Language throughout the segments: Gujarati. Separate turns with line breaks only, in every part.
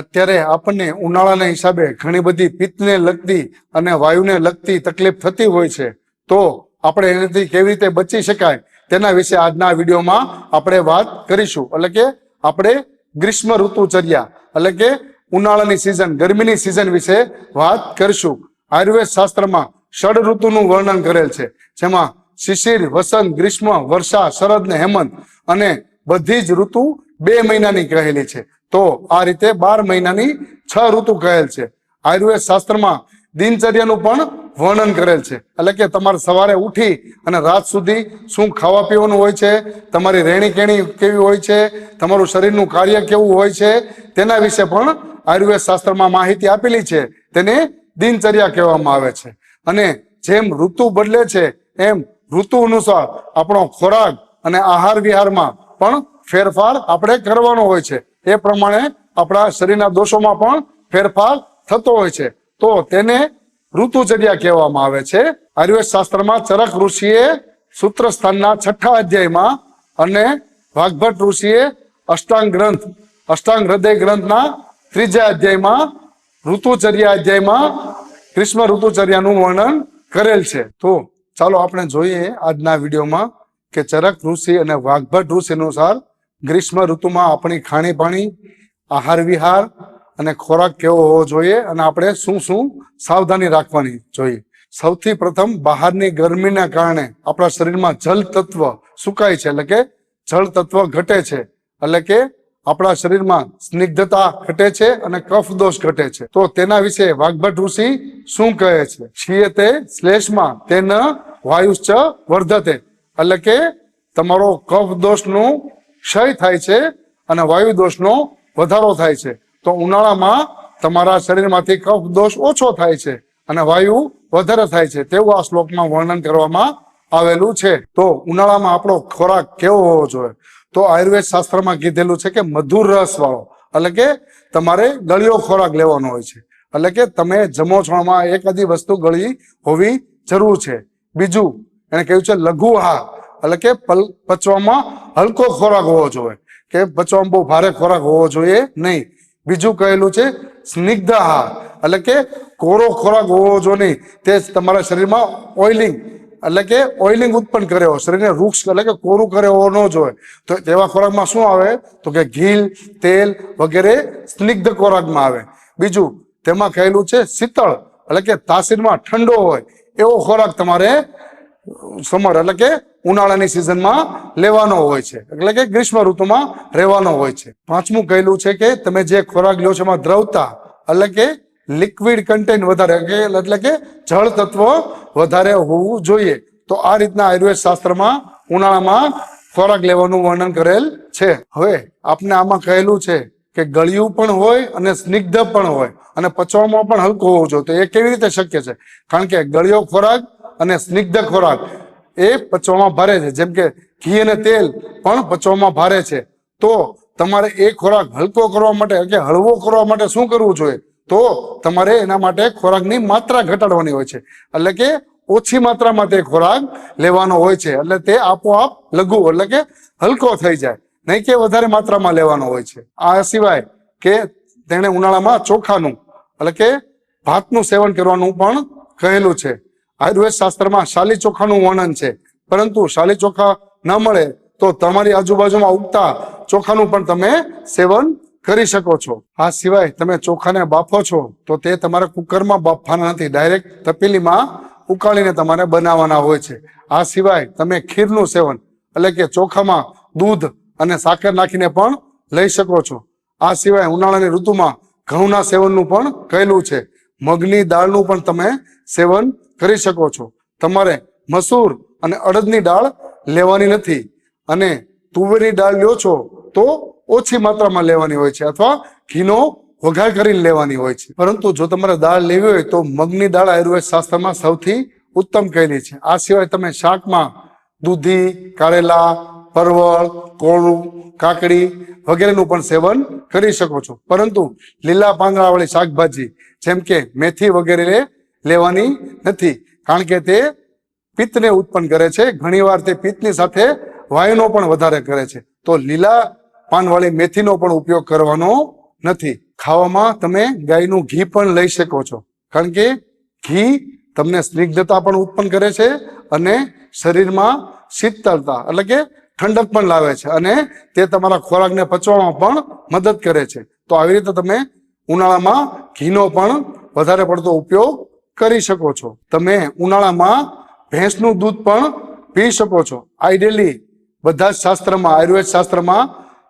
અત્યારે આપણને ઉનાળાના હિસાબે ઘણી બધી પિત્તને લગતી અને વાયુને લગતી તકલીફ થતી હોય છે. તો આપણે એનાથી કેવી રીતે બચી શકાય તેના વિશે આજના વિડીયોમાં આપણે વાત કરીશું. એટલે કે આપણે ગ્રીષ્મ ઋતુચર્યા એટલે કે ઉનાળાની સિઝન ગરમીની સિઝન વિશે વાત કરીશું. આયુર્વેદ શાસ્ત્રમાં ષડ ઋતુનું વર્ણન કરેલ છે. જેમાં શિશિર, વસંત, ગ્રીષ્મ, વર્ષા, શરદ ને હેમંત અને બધી જ ઋતુ બે મહિનાની કહેલી છે. તો આ રીતે બાર મહિનાની છ ઋતુ કહેલ છે. આયુર્વેદ શાસ્ત્રમાં દિનચર્યાનું પણ વર્ણન કરેલ છે. એટલે કે તમારે સવારે ઉઠી અને રાત સુધી શું ખાવા પીવાનું હોય છે, તમારી રહેણી કેણી કેવી હોય છે, તમારું શરીરનું કાર્ય કેવું હોય છે, તેના વિશે પણ આયુર્વેદ શાસ્ત્રમાં માહિતી આપેલી છે. તેને દિનચર્યા કહેવામાં આવે છે. અને જેમ ઋતુ બદલે છે, એમ ઋતુ અનુસાર આપણો ખોરાક અને આહાર વિહારમાં પણ ફેરફાર આપણે કરવાનો હોય છે. એ પ્રમાણે આપણા શરીરના દોષોમાં પણ ફેરફાર થતો હોય છે. તો તેને ઋતુચર્યા કહેવામાં આવે છે. આયુર્વેદ શાસ્ત્રમાં ચરક ઋષિએ સૂત્ર સ્થાનના છઠ્ઠા અધ્યાયમાં અને વાઘભટ્ટ ઋષિએ અષ્ટાંગ ગ્રંથ, અષ્ટાંગ હૃદય ગ્રંથના ત્રીજા અધ્યાયમાં ઋતુચર્યા અધ્યાયમાં ગ્રીષ્મ ઋતુચર્યાનું વર્ણન કરેલ છે. તો ચાલો આપણે જોઈએ આજના વિડીયોમાં કે ચરક ઋષિ અને વાઘભટ્ટ ઋષિ અનુસાર ગ્રીષ્મ ઋતુમાં આપણી ખાણીપાણી, આહાર વિહાર અને ખોરાક કેવો હોવો જોઈએ અને આપણે શું શું સાવધાની રાખવાની જોઈએ. સૌથી પ્રથમ બહારની ગરમીના કારણે આપણા શરીરમાં જલ તત્વ સુકાય છે એટલે કે જળ તત્વ ઘટે છે. એટલે કે આપણા શરીરમાં સ્નિગ્ધતા ઘટે છે અને કફ દોષ ઘટે છે. તો તેના વિશે વાઘભટ ઋષિ શું કહે છે? શિયતે શ્લેષમાં તેન વાયુશ્ચ વર્ધતે. એટલે કે તમારો કફ દોષનું ક્ષય થાય છે અને વાયુ દોષનો વધારો થાય છે. તો ઉનાળામાં તમારા શરીરમાંથી કફ દોષ ઓછો થાય છે અને વાયુ વધારે થાય છે. તેવું આ શ્લોકમાં વર્ણન કરવામાં આવેલું છે. તો ઉનાળામાં આપણો ખોરાક કેવો હોવો જોઈએ? તો આયુર્વેદ શાસ્ત્રમાં કીધેલું છે કે મધુર રસ વાળો એટલે કે તમારે ગળ્યો ખોરાક લેવાનો હોય છે. એટલે કે તમે જમો છોણમાં એક એકાદી વસ્તુ ગળી હોવી જરૂર છે. બીજું એને કહ્યું છે લઘુ આહાર. એટલે કે પચવામાં હલકો ખોરાક હોવો જોઈએ. કે પચવામાં બહુ ભારે ખોરાક હોવો જોઈએ નહીં. બીજું કહેલું છે સ્નિગ્ધ એટલે કે કોરો ખોરાક હોવો જોઈએ નહીં, તે તમારા શરીરમાં ઓઇલિંગ, એટલે કે ઓઇલિંગ ઉત્પન્ન કર્યો શરીરને વૃક્ષ એટલે કે કોરું કરે હોવો ન જોઈએ. તો તેવા ખોરાકમાં શું આવે? તો કે ઘી, તેલ વગેરે સ્નિગ્ધ ખોરાકમાં આવે. બીજું, તેમાં કહેલું છે શીતળ, એટલે કે તાસીરમાં ઠંડો હોય, એવો ખોરાક તમારે સમર એટલે કે ઉનાળાની સિઝનમાં લેવાનો હોય છે. એટલે કે ગ્રીષ્મ ઋતુમાં રહેવાનો હોય છે. પાંચમું કહેલું છે કે તમે જે ખોરાક લો છો એમાં દ્રવતા, એટલે કે લિક્વિડ કન્ટેન્ટ વધારે એટલે કે જળ તત્વ વધારે હોવું જોઈએ. તો આ રીતના આયુર્વેદ શાસ્ત્રમાં ઉનાળામાં ખોરાક લેવાનું વર્ણન કરેલ છે. હવે આપને આમાં કહેલું છે કે ગળ્યું પણ હોય અને સ્નિગ્ધ પણ હોય અને પચવામાં પણ હલકો હોવો જોઈએ. તો એ કેવી રીતે શક્ય છે? કારણ કે ગળ્યો ખોરાક અને સ્નિગ્ધ ખોરાક એ પચવામાં ભારે છે. જેમ કે ઘી અને તેલ પણ પચવામાં ભારે છે. તો તમારે એ ખોરાક હલકો કરવા માટે કે હળવો કરવા માટે શું કરવું જોઈએ? તો તમારે એના માટે ખોરાકની માત્રા ઘટાડવાની હોય છે. એટલે કે ઓછી માત્રામાં તે ખોરાક લેવાનો હોય છે. એટલે તે આપોઆપ લઘુ, એટલે કે હલકો થઈ જાય. નહીં કે વધારે માત્રામાં લેવાનો હોય છે. આ સિવાય કે તેણે ઉનાળામાં ચોખાનું, એટલે કે ભાતનું સેવન કરવાનું પણ કહેલું છે. આયુર્વેદ શાસ્ત્રમાં શાલી ચોખાનું વર્ણન છે. પરંતુ શાલી ચોખા ન મળે તો તમારી આજુબાજુમાં ઉગતા ચોખાનું પણ તમે સેવન કરી શકો છો. આ સિવાય તમે ચોખાને બાફો છો, તો તે તમારે કુકરમાં બાફવાના નથી. ડાયરેક્ટ તપેલીમાં ઉકાળીને તમારે બનાવવાના હોય છે. આ સિવાય તમે ખીરનું સેવન, એટલે કે ચોખામાં દૂધ અને સાકર નાખીને પણ લઈ શકો છો. આ સિવાય ઉનાળાની ઋતુમાં ઘઉંના સેવનનું પણ કહેલું છે. મગની દાળનું પણ તમે સેવન કરી શકો છો. તમારે મસૂર અને અડદની દાળ લેવાની નથી. અને તુવેરની દાળ લ્યો છો, તો ઓછી માત્રામાં લેવાની હોય છે અથવા ઘીનો વઘાર કરીને લેવાની હોય છે. પરંતુ જો તમારે દાળ લેવી હોય, તો મગની દાળ આયુર્વેદ શાસ્ત્રમાં સૌથી ઉત્તમ કહેલી છે. આ સિવાય તમે શાકમાં દૂધી, કારેલા, પરવળ, કોળું, કાકડી વગેરેનું પણ સેવન કરી શકો છો. પરંતુ લીલા પાંદડાવાળી શાકભાજી, જેમ કે મેથી વગેરે લેવાની નથી. કારણ કે તે પિત્તને ઉત્પન્ન કરે છે. ઘણીવાર તે પિત્તની સાથે વાયુનો પણ વધારે કરે છે. તો લીલા પાનવાળી મેથીનો પણ ઉપયોગ કરવાનો નથી. ખાવામાં તમે ગાયનું ઘી પણ લઈ શકો છો. કારણ કે ઘી તમને સ્નિગ્ધતા પણ ઉત્પન્ન કરે છે અને શરીરમાં શીતળતા, એટલે કે ઠંડક પણ લાવે છે અને તે તમારા ખોરાકને પચવામાં પણ મદદ કરે છે. તો આવી રીતે તમે ઉનાળામાં ઘીનો પણ વધારે પડતો ઉપયોગ કરી શકો છો. તમે ઉનાળામાં ભેંસનું દૂધ પણ પી શકો છો. આઈડિયલી બધા જ શાસ્ત્રમાં, આયુર્વેદ શાસ્ત્રમાં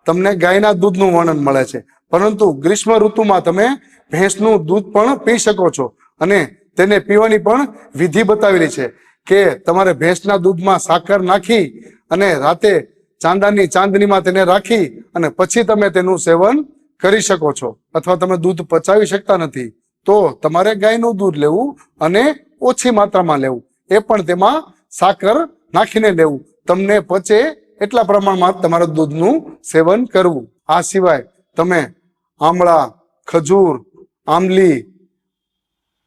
તમને ગાયના દૂધનું વર્ણન મળે છે. પરંતુ ગ્રીષ્મ ઋતુમાં તમે ભેંસનું દૂધ પણ પી શકો છો અને તેને પીવાની પણ વિધિ બતાવેલી છે કે તમારે ભેંસના દૂધમાં સાકર નાખી અને રાતે ચાંદાની ચાંદનીમાં તેને રાખી અને પછી તમે તેનું સેવન કરી શકો છો. અથવા તમે દૂધ પચાવી શકતા નથી. તો તમારે ગાયનું દૂધ લેવું અને ઓછી માત્રામાં લેવું. એ પણ તેમાં સાકર નાખીને લેવું. તમને પચે એટલા પ્રમાણમાં તમારા દૂધનું સેવન કરવું. આ સિવાય તમે આમળા, ખજૂર, આંબલી,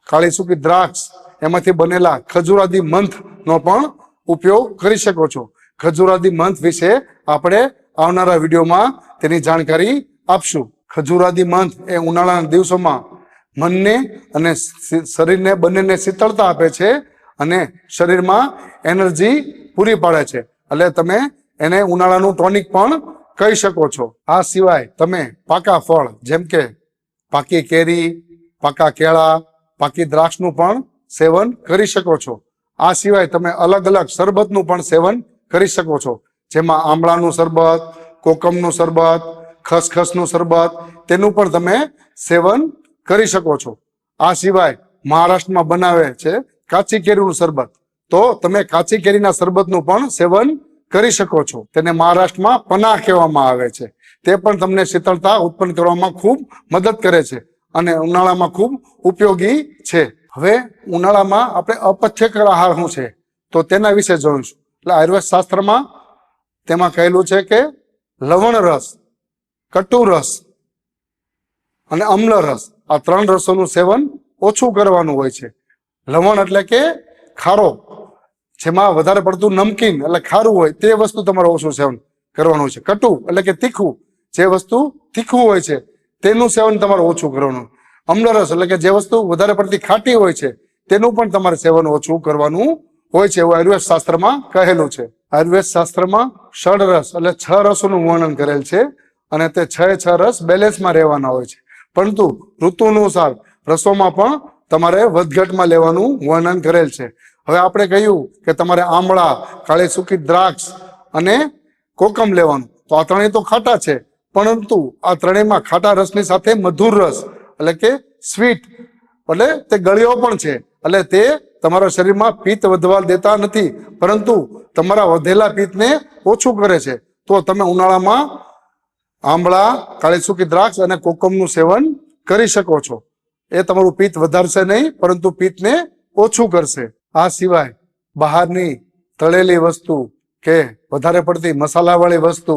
કાળી સૂકી દ્રાક્ષ, એમાંથી બનેલા ખજૂરાદી મંથનો પણ ઉપયોગ કરી શકો છો. ખજૂરાદી મંથ વિશે આપણે આવનારા વિડીયોમાં તેની જાણકારી આપશું. ખજૂરાદી મંથ એ ઉનાળાના દિવસોમાં મનને અને શરીરને બંનેને શીતળતા આપે છે અને શરીરમાં એનર્જી પૂરી પાડે છે. એટલે તમે એને ઉનાળાનું ટોનિક પણ કહી શકો છો. આ સિવાય તમે પાકા ફળ, જેમ કે પાકી કેરી, પાકા કેળા, પાકી દ્રાક્ષનું પણ સેવન કરી શકો છો. આ સિવાય તમે અલગ અલગ શરબતનું પણ સેવન કરી શકો છો. જેમાં આમળાનું શરબત, કોકમનું શરબત, ખસખસનું શરબત, તેનું પણ તમે સેવન કરી શકો છો. આ સિવાય મહારાષ્ટ્રમાં બનાવે છે કાચી કેરીનું શરબત. તો તમે કાચી કેરીના શરબતનું પણ સેવન કરી શકો છો. તેને મહારાષ્ટ્રમાં પનાહ કહેવામાં આવે છે. તે પણ તમને શીતળતા ઉત્પન્ન કરવામાં ખૂબ મદદ કરે છે અને ઉનાળામાં ખૂબ ઉપયોગી છે. હવે ઉનાળામાં આપણે અપથ્યકર આહાર શું છે? તો તેના વિશે જોઈશું. એટલે આયુર્વેદ શાસ્ત્રમાં તેમાં કહેલું છે કે લવણ રસ, કટુ રસ અને અમ્લ રસ આ ત્રણ રસોનું સેવન ઓછું કરવાનું હોય છે. લવણ એટલે કે ખારો, જેમાં વધારે પડતું નમકીન એટલે ખારું હોય તે વસ્તુ તમારે ઓછું સેવન કરવાનું છે. કટુ એટલે કે તીખું, જે વસ્તુ તીખું હોય છે, તેનું સેવન તમારે ઓછું કરવાનું. અમ્લરસ એટલે કે જે વસ્તુ વધારે પડતી ખાટી હોય છે, તેનું પણ તમારે સેવન ઓછું કરવાનું હોય છે એવું આયુર્વેદ શાસ્ત્રમાં કહેલું છે. આયુર્વેદ શાસ્ત્રમાં ષડ રસ એટલે છ રસોનું વર્ણન કરેલ છે અને તે છ છ રસ બેલેન્સમાં રહેવાના હોય છે. પરંતુ ઋતુ અનુસાર રસોમાં પણ તમારે વધઘટમાં લેવાનું વર્ણન કરેલ છે. હવે આપણે કહ્યું કે તમારે આમળા, કાળી સૂકી દ્રાક્ષ અને કોકમ લેવાનું. તો આ ત્રણેય તો ખાટા છે. પરંતુ આ ત્રણેયમાં ખાટા રસની સાથે મધુર રસ, એટલે કે સ્વીટ, એટલે તે ગળ્યો પણ છે. એટલે તે તમારા શરીરમાં પિત્ત વધવા દેતા નથી, પરંતુ તમારા વધેલા પિત્તને ઓછું કરે છે. તો તમે ઉનાળામાં આંબળા કાળી સૂકી દ્રાક્ષ અને કોકમનું સેવન કરી શકો છો. એ તમારું પિત્ત વધારશે નહીં, પરંતુ પિત્તને ઓછું કરશે. આ સિવાય બહારની તળેલી વસ્તુ કે વધારે પડતી મસાલાવાળી વસ્તુ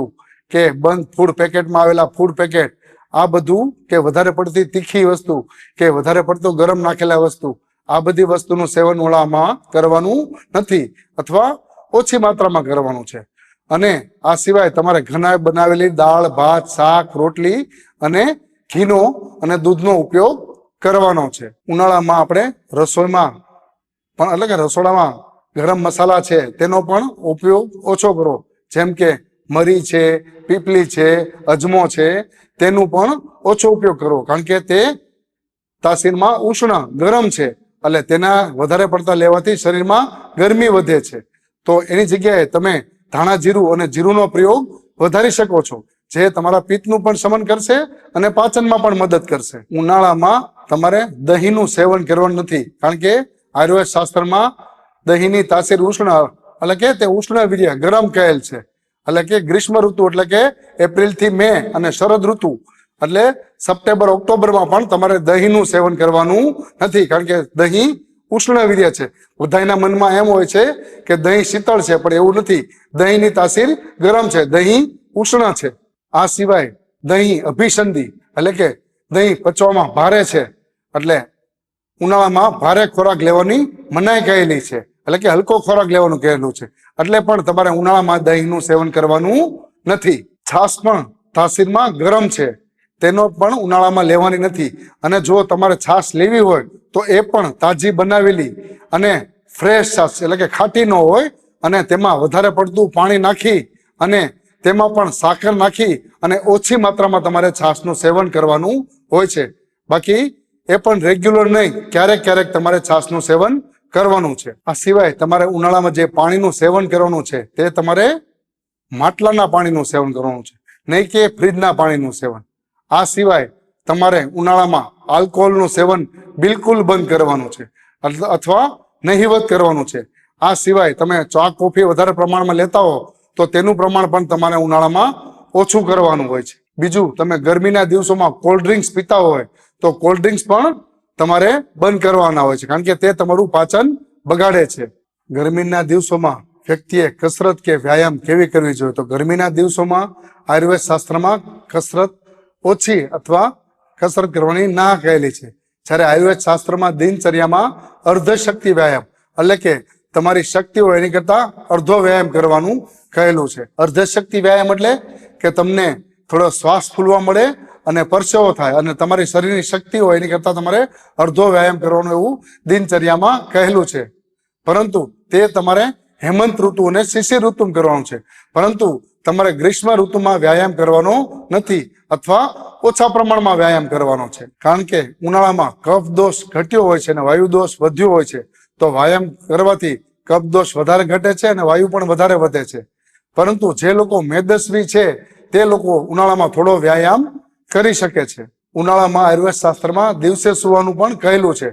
કે બંધ ફૂડ પેકેટમાં આવેલા ફૂડ પેકેટ આ બધું કે વધારે પડતી તીખી વસ્તુ કે વધારે પડતું ગરમ નાખેલા વસ્તુ, આ બધી વસ્તુનું સેવન ઓળામાં કરવાનું નથી અથવા ઓછી માત્રામાં કરવાનું છે. અને આ સિવાય તમારે ઘના બનાવેલી દાળ, ભાત, શાક, રોટલી અને ઘીનો અને દૂધનો ઉપયોગ કરવાનો છે. ઉનાળામાં આપણે રસોઈમાં પણ એટલે કે રસોડામાં ગરમ મસાલા છે તેનો પણ ઉપયોગ ઓછો કરો. જેમ કે મરી છે પીપલી છે, અજમો છે તેનું પણ ઓછો ઉપયોગ કરો. કારણ કે તે તાસીરમાં ઉષ્ણ, ગરમ છે. એટલે તેના વધારે પડતા લેવાથી શરીરમાં ગરમી વધે છે. તો એની જગ્યાએ તમે ધાણા જીરું અને જીરુંનો પ્રયોગ વધારી શકો છો, જે તમારા પિત્તનું પણ શમન કરશે અને પાચનમાં પણ મદદ કરશે. ઉનાળામાં તમારે દહીંનું સેવન કરવાનું નથી, કારણ કે આયુર્વેદ શાસ્ત્રમાં દહીંની તાસીર ઉષ્ણ, એટલે કે તે ઉષ્ણ વીર્ય ગરમ કહેલ છે. એટલે કે ગ્રીષ્મ ઋતુ, એટલે કે એપ્રિલથી મે અને શરદ ઋતુ, એટલે સપ્ટેમ્બર, ઓક્ટોબરમાં પણ તમારે દહીંનું સેવન કરવાનું નથી, કારણ કે દહીં ઉષ્ણ વીર્ય છે. બધાના મનમાં એમ હોય છે કે દહીં શીતળ છે, પણ એવું નથી. દહીંની તાસીર ગરમ છે. દહીં ઉષ્ણ છે. આ સિવાય દહીં અભિસંધી, એટલે કે દહીં પચવામાં ભારે છે. એટલે ઉનાળામાં ભારે ખોરાક લેવાની મનાઈ કહેલી છે. એટલે કે હલકો ખોરાક લેવાનું કહેલું છે. એટલે પણ તમારે ઉનાળામાં દહીંનું સેવન કરવાનું નથી. છાશ પણ તાસીરમાં ગરમ છે. તેનો પણ ઉનાળામાં લેવાની નથી. અને જો તમારે છાશ લેવી હોય, તો એ પણ તાજી બનાવેલી અને ફ્રેશ છાશ, એટલે કે ખાટી ન હોય, અને તેમાં વધારે પડતું પાણી નાખી અને તેમાં પણ સાકર નાખી અને ઓછી માત્રામાં તમારે છાશનું સેવન કરવાનું હોય છે. બાકી એ પણ રેગ્યુલર નહીં, ક્યારેક ક્યારેક તમારે છાશનું સેવન કરવાનું છે. આ સિવાય તમારે ઉનાળામાં જે પાણીનું સેવન કરવાનું છે, તે તમારે માટલાના પાણીનું સેવન કરવાનું છે. નહીં કે ફ્રીજના પાણીનું સેવન. આ સિવાય તમારે ઉનાળામાં આલ્કોહોલનું સેવન બિલકુલ બંધ કરવાનું છે. અથવા નહિવત કરવાનું છે. આ સિવાય તમે ચા, કોફી વધારે પ્રમાણમાં લેતા હો, તો તેનું પ્રમાણ પણ તમારે ઉનાળામાં ઓછું કરવાનું હોય છે. બીજું, તમે ગરમીના દિવસોમાં કોલ્ડ ડ્રિંક્સ પીતા હોય, તો કોલ્ડ ડ્રિંક્સ પણ તમારે બંધ કરવાના હોય છે. કારણ કે તે તમારું પાચન બગાડે છે. ગરમીના દિવસોમાં વ્યક્તિએ કસરત કે વ્યાયામ કેવી કરવી જોઈએ? તો ગરમીના દિવસોમાં આયુર્વેદ શાસ્ત્રમાં કસરત ઓછી અથવા કસરત કરવાની ના કહેલી છે. જ્યારે આયુર્વેદ શાસ્ત્રમાં દિનચર્યામાં અર્ધશક્તિ વ્યાયામ, એટલે કે તમારી શક્તિ હોય એની કરતા અર્ધો વ્યાયામ કરવાનું કહેલું છે. અર્ધશક્તિ વ્યાયામ એટલે કે તમને થોડો શ્વાસ ફૂલવા મળે અને પરસેવો થાય અને તમારી શરીરની શક્તિ હોય એની કરતા તમારે અડધો વ્યાયામ કરવાનું એવું દિનચર્યામાં કહેલું છે. પરંતુ તે તમારે હેમંત ઋતુ અને શિશિર ઋતુમાં કરવાનું છે. પરંતુ તમારે ગ્રીષ્મ ઋતુમાં વ્યાયામ કરવાનો નથી અથવા ઓછા પ્રમાણમાં વ્યાયામ કરવાનો છે. કારણ કે ઉનાળામાં કફ દોષ ઘટ્યો હોય છે અને વાયુ દોષ વધ્યો હોય છે, તો વ્યાયામ કરવાથી કફ દોષ વધારે ઘટે છે અને વાયુ પણ વધારે વધે છે. પરંતુ જે લોકો મેદસ્વી છે, તે લોકો ઉનાળામાં થોડો વ્યાયામ કરી શકે છે. ઉનાળામાં આયુર્વેદ શાસ્ત્રમાં દિવસે સુવાનું પણ કહેલું છે.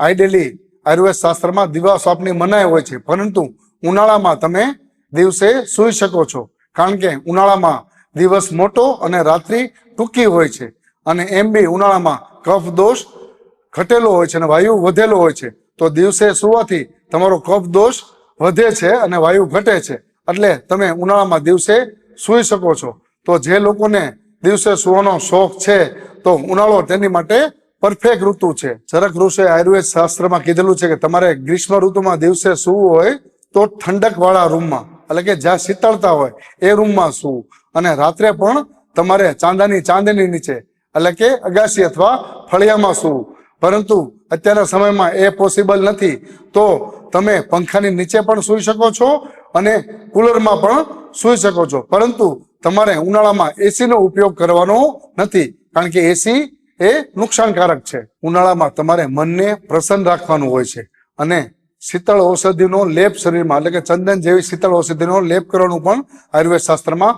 આઈડેલી આયુર્વેદ શાસ્ત્રમાં દિવા આપની મનાય હોય છે, પરંતુ ઉનાળામાં તમે દિવસે સૂઈ શકો છો. કારણ કે ઉનાળામાં દિવસ મોટો અને રાત્રિ ટૂંકી હોય છે. અને એમ બી ઉનાળામાં કફ દોષ ઘટેલો હોય છે અને વાયુ વધેલો હોય છે. તો દિવસે સુવાથી તમારો કફ દોષ વધે છે અને વાયુ ઘટે છે. એટલે તમે ઉનાળામાં દિવસે સૂઈ શકો છો. તો જે લોકોને દિવસે સુવાનો શોખ છે, તો ઉનાળો તેની માટે પરફેક્ટ ઋતુ છે. ચરક ઋષે આયુર્વેદ શાસ્ત્રમાં કીધેલું છે કે તમારે ગ્રીષ્મ ઋતુમાં દિવસે સૂવું હોય તો ઠંડક વાળા રૂમમાં. એટલે કે જ્યાં શીતળતા હોય એ રૂમમાં સૂવું. અને રાત્રે પણ તમારે ચાંદાની ચાંદની નીચે, એટલે કે અગાસી અથવા ફળિયામાં સૂવું. પરંતુ અત્યારના સમયમાં એ પોસિબલ નથી. તો તમે પંખાની નીચે પણ સૂઈ શકો છો અને કુલરમાં પણ સૂઈ શકો છો. પરંતુ તમારે ઉનાળામાં એસીનો ઉપયોગ કરવાનો નથી. કારણ કે એસી એ નુકસાનકારક છે. ઉનાળામાં તમારે મનને પ્રસન્ન રાખવાનું હોય છે. અને શીતળ ઔષધિનો લેપ શરીરમાં, એટલે કે ચંદન જેવી શીતળ ઔષધિનો લેપ કરવાનું પણ આયુર્વેદ શાસ્ત્રમાં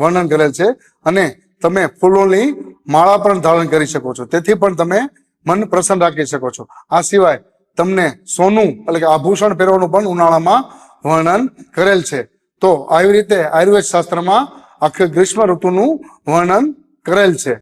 વર્ણન કરેલ છે. અને તમે ફૂલોની માળા પણ ધારણ કરી શકો છો. તેથી પણ તમે મન પ્રસન્ન રાખી શકો છો. આ સિવાય તમને સોનું, એટલે કે આભૂષણ પહેરવાનું પણ ઉનાળામાં વર્ણન કરેલ છે. તો આવી રીતે આયુર્વેદ શાસ્ત્રમાં આખી ગ્રીષ્મ ઋતુનું વર્ણન કરેલ છે.